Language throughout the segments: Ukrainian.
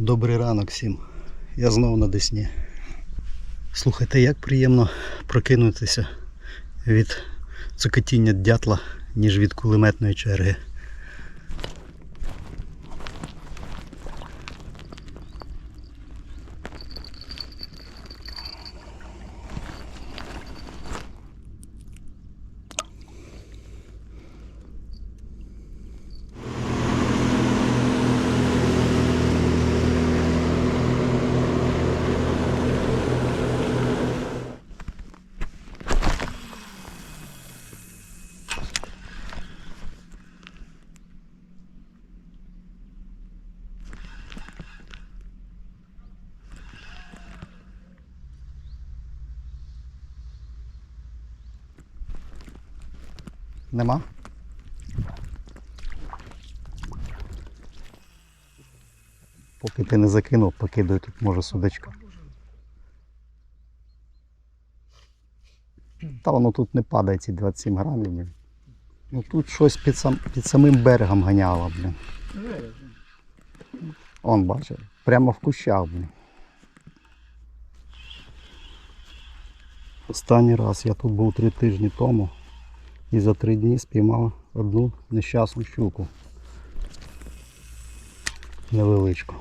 Добрий ранок всім. Я знову на Десні. Слухайте, як приємно прокинутися від цокотіння дятла, ніж від кулеметної черги. Нема? Поки ти не закинув, покидаю тут може судачка. Та воно тут не падає ці 27 грамів. Блін. Ну тут щось під, сам, під самим берегом ганяло, блін. Он бачив, прямо в кущах, блін. Останній раз я тут був три тижні тому і за три дні спіймав одну нещасну щуку. Невеличку.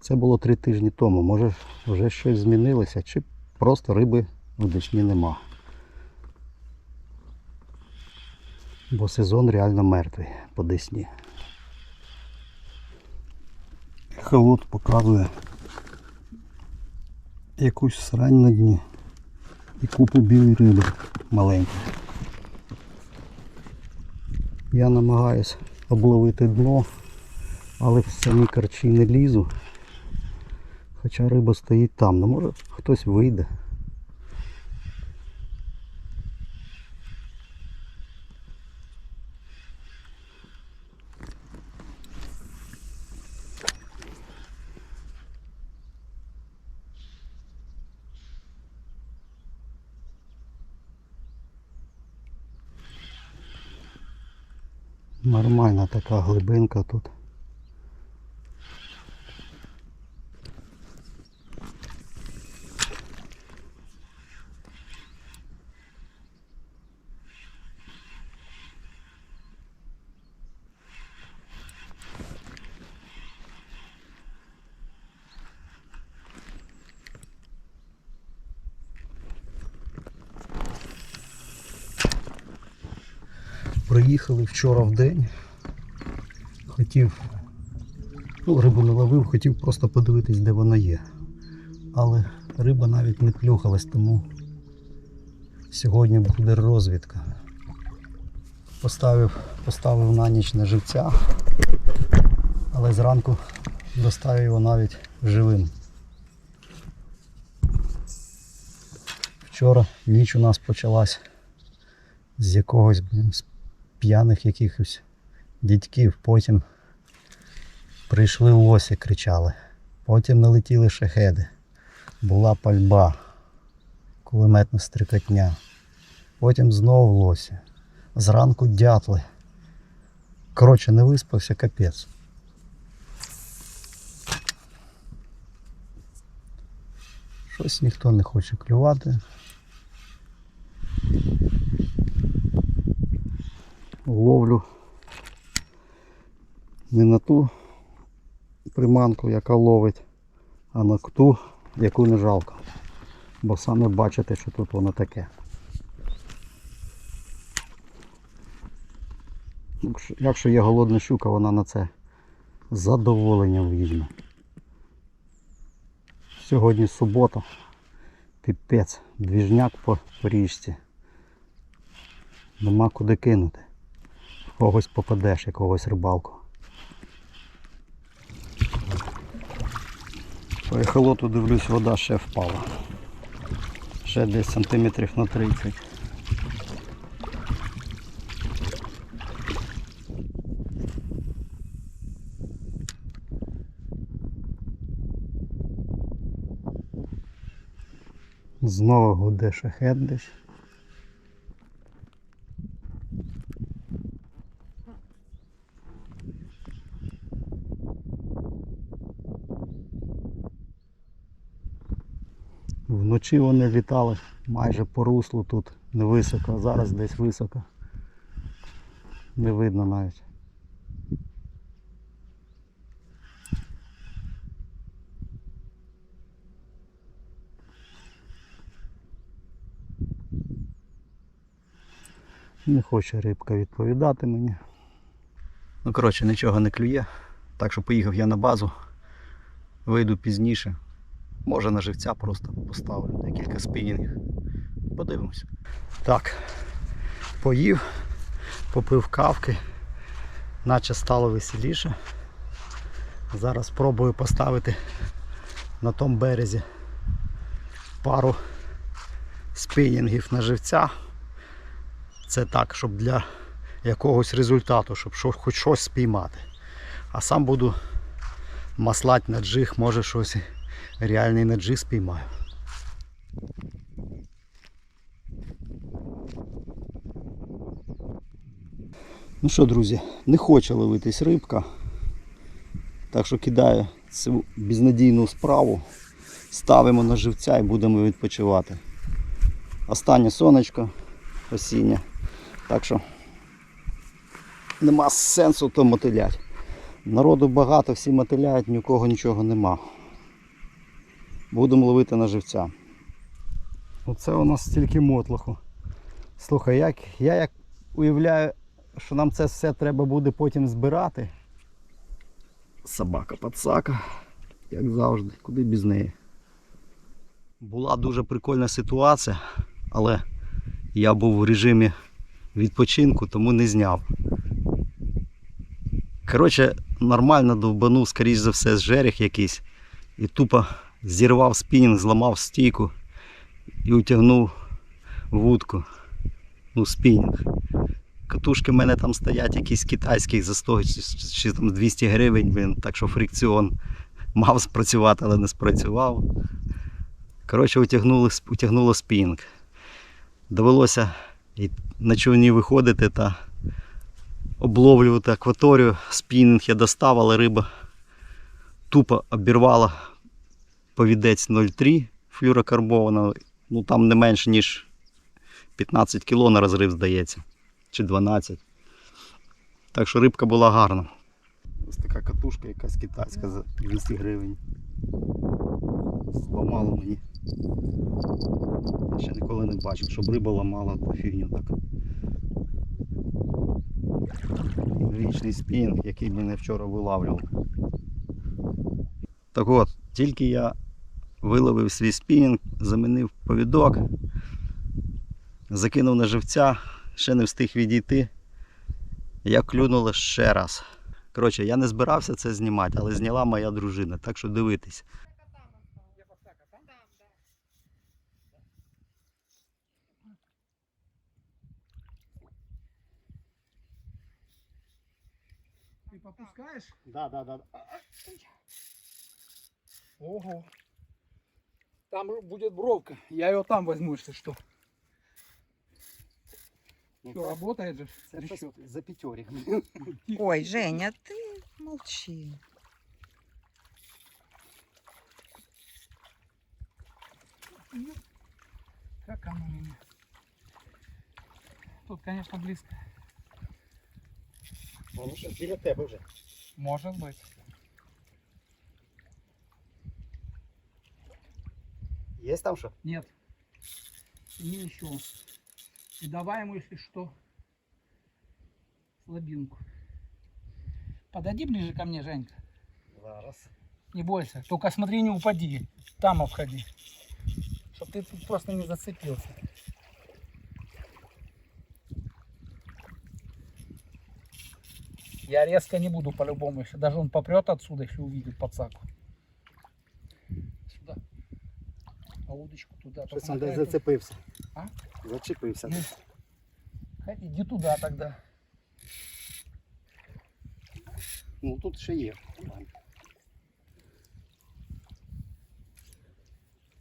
Це було три тижні тому. Може вже щось змінилося, чи просто риби в Десні нема. Бо сезон реально мертвий по Десні. Холод показує якусь срань на дні і купу білої риби маленької. Я намагаюсь обловити дно, але в самі карчі не лізу. Хоча риба стоїть там, ну може хтось вийде. Нормальна така глибинка тут. Приїхали вчора в день. Хотів, ну, рибу не ловив, хотів просто подивитись, де вона є. Але риба навіть не плюхалась, тому сьогодні буде розвідка. Поставив, поставив на ніч на живця, але зранку доставив його навіть живим. Вчора ніч у нас почалась з якогось блін, з п'яних якихось дідьків. Потім прийшли лосі, кричали. Потім налетіли шахеди. Була пальба, кулеметна стрикотня. Потім знову лосі. Зранку дятли. Коротше, не виспався капець. Щось ніхто не хоче клювати. Ловлю не на ту приманку, яка ловить, а на ту, яку не жалко. Бо саме бачите, що тут воно таке. Якщо- є голодна щука, вона на це задоволенням візьме. Сьогодні субота. Піпець, двіжняк по річці. Нема куди кинути. Когось попадеш, якогось рибалку. По ехолоту дивлюсь, вода ще впала. Ще десь сантиметрів на 30. Знову гуде шахет десь. Вночі вони літали майже по руслу тут невисоко, а зараз десь високо. Не видно навіть. Не хоче рибка відповідати мені. Ну, коротше, нічого не клює. Так що поїхав я на базу. Вийду пізніше. Може на живця просто поставлю декілька спінінгів. Подивимося. Так, поїв, попив кавки, наче стало веселіше. Зараз спробую поставити на тому березі пару спінінгів на живця. Це так, щоб для якогось результату, щоб хоч щось спіймати. А сам буду маслати на джиг, може щось реальний на джиг спіймаю. Ну що, друзі, не хоче ловитись рибка. Так що кидаю цю безнадійну справу, ставимо на живця і будемо відпочивати. Останнє сонечко осіннє. Так що нема сенсу то мотилять. Народу багато, всі мотиляють, ні у кого нічого нема. Будемо ловити на живця. Оце у нас стільки мотлоху. Слухай, як, я як уявляю, що нам це все треба буде потім збирати. Собака пацака, як завжди, куди без неї. Була дуже прикольна ситуація, але я був в режимі відпочинку, тому не зняв. Коротше, нормально довбанув, скоріш за все, з жерех якийсь. І тупо зірвав спінінг, зламав стійку і утягнув вудку. Ну, спінінг. Катушки в мене там стоять якісь китайські за 100 чи, чи там 200 гривень, блін, так що фрикціон мав спрацювати, але не спрацював. Коротше, утягнуло, утягнуло спінінг. Довелося і на човні виходити та обловлювати акваторію. Спінінг я достав, але риба тупо обірвала повідець 0,3 флюрокарбованого. Ну там не менше, ніж 15 кг на розрив, здається. Чи 12. Так що рибка була гарна. Ось така катушка якась китайська за 200 гривень. Зламало мені. Я ще ніколи не бачив, щоб риба ламала ту фігню так. Вічний спінг, який мене вчора вилавлював. Так от, тільки я виловив свій спінінг, замінив повідок, закинув на живця, ще не встиг відійти. Я клюнула ще раз. Коротше, я не збирався це знімати, але зняла моя дружина, так що дивитись. Ты попускаешь? Да, да, да. Ого. Там будет бровка. Я ее там возьму, если что. Все, работает же. Расчет. за п'ятьорік. Ой, Женя, ты молчи. Ну, Как оно меня? Тут, конечно, близко. Воно ж біля тебе вже. Может быть. Є там що? Нет. Не еще. И давай ему, если что, слабинку. Подойди ближе ко мне, Женька. Зараз. Не бойся. Только смотри, не упади. Там обходи. Чтоб ты тут просто не зацепился. Я резко не буду по-любому, если даже он попрет отсюда, если увидит подсаку. А удочку туда. Щось Только він десь на эту- зацепився. А? Зачепився. Ну, Хай, Иди туда тогда. Ну тут ще є.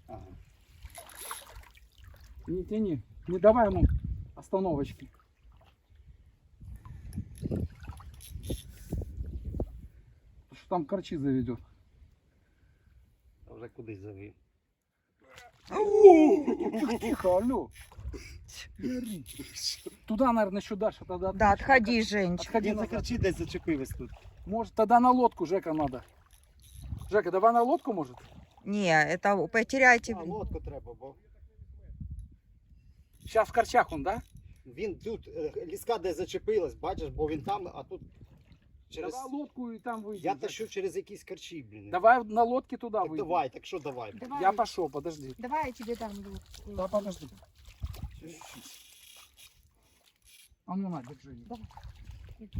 Ага. Не тяни. Не давай ему остановочки. Потому что там корчи заведет. Вже кудись завів. Тихо, алло. Не ори. Туда, наверное, еще дальше. Тогда Да, отлично. отходи, Женечка. Отходи Він назад. закричить, десь зачепились тут. Может, тогда на лодку Жека надо. Жека, давай на лодку, может? Не, это потеряйте. А, лодку треба, бо Сейчас в корчах он, да? він тут, е, ліска де зачепилась, бачиш, бо він там, а тут через. Давай лодку и там выйдем. Я Жека. тащу через якісь корчі, блін. Давай на лодке туда Так выйдем. давай, так що давай. Давай, Я пошел, подожди. давай я тебе дам лук. Да, подожди. А ну на, держи. её. Давай.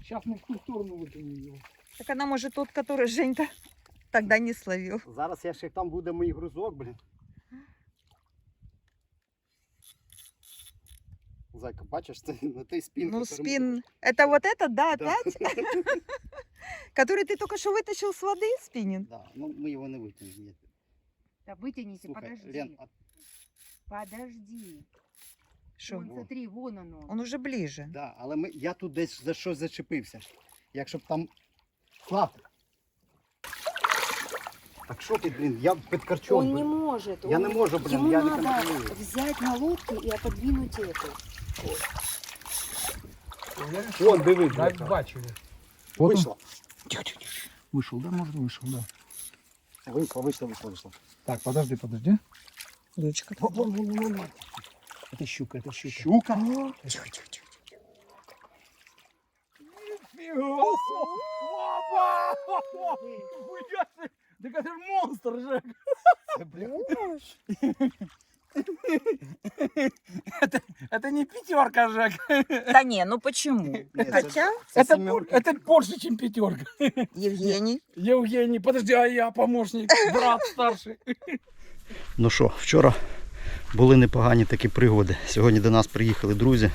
Сейчас мы в ту сторону выкинем его. Так она может тот, который Женька тогда не словил. Зараз я ще там буде мій грузок, блін. Зайка, бачиш, це на той спін. Ну, которым- спин. Это вот этот, да, Да. опять? Который ты только что вытащил с воды, спиннинг? Да, ну ми його не витягнемо. Ні. Да вытяните, Слухай, подожди. Лен, а, Подожди. Что? Вон, смотри, вон оно. Он уже ближе. да, але ми, я тут десь за щось зачепився. Якщо б там. Слав! Так що ти, блін, я під корчом. Он не блін. может. Я он- не можу, блін, Ему я не надо контролюю. взять на лодку и отодвинуть эту. Вон, дивись. Дай бачили. Вийшло. Вийшов, да? Може, вийшов, да. Вийшло, вийшло, вийшло, вийшло. Так, подожди, подожди. Ручка. Это щука, это щука. Щука? Тихо, тихо, тихо. Опа! Да это монстр, Жек! Да блин! Это, это не пятерка, Жек. Да не, ну почему? Ні, це- Хотя, це Это, сімерка. это больше, чем пятерка. Евгений. Евгений, подожди, а я помощник, брат старший. Ну що, вчора були непогані такі пригоди. Сьогодні до нас приїхали друзі.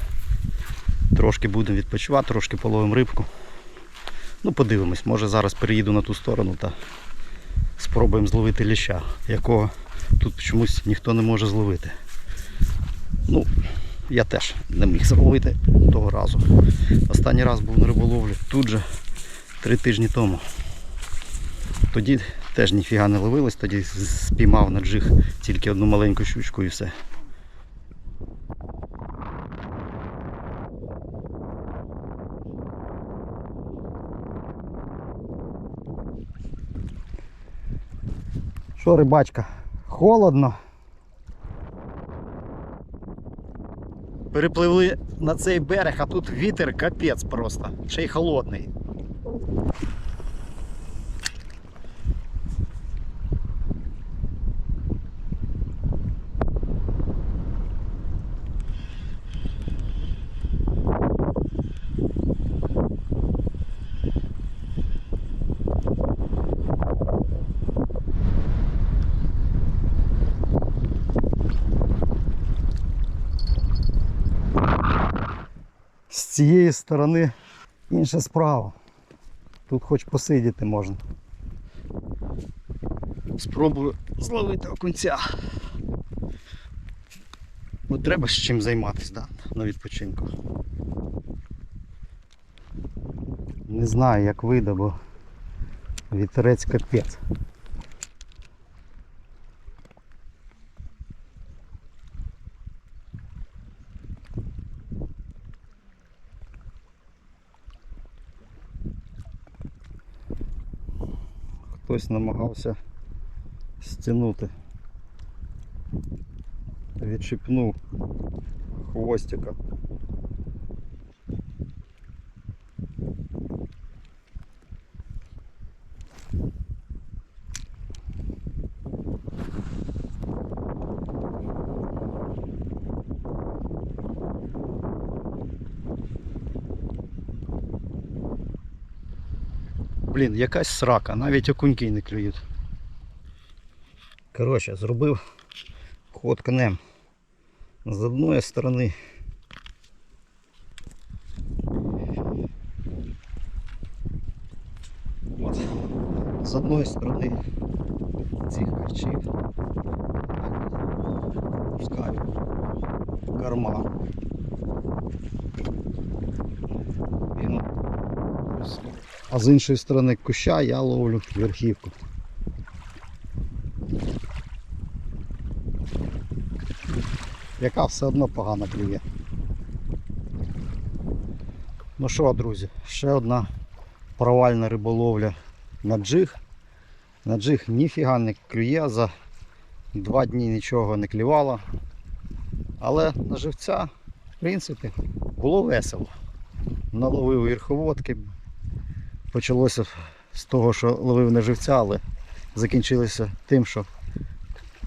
Трошки будемо відпочивати, трошки половимо рибку. Ну, подивимось, може зараз переїду на ту сторону та спробуємо зловити ліща, якого тут чомусь ніхто не може зловити. Ну, я теж не міг зловити того разу. Останній раз був на риболовлі тут же три тижні тому. Тоді теж ніфіга не ловилось, тоді спіймав на джиг тільки одну маленьку щучку і все. Що, рибачка? Холодно. Перепливли на цей берег, а тут вітер капець просто. Ще й холодний. З цієї сторони інша справа. Тут хоч посидіти можна. Спробую зловити окунця. Ну, треба з чим займатися, да, на відпочинку. Не знаю, як вийде, бо вітерець капець. Хтось намагався стягнути. Відчіпнув хвостика. Блін, якась срака, навіть окуньки не клюють. Коротше, зробив ход конем. З одної сторони. От. З одної сторони цих харчів. Пускаю карман. А з іншої сторони куща я ловлю верхівку. яка все одно погано клює. Ну що, друзі, ще одна провальна риболовля на джиг. На джиг ніфіга не клює, за два дні нічого не клювало. Але на живця, в принципі, було весело. Наловив верховодки. Почалося з того, що ловив на живця, але закінчилося тим, що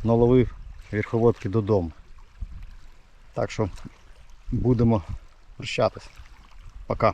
наловив верховодки додому. Так що будемо прощатись. Пока.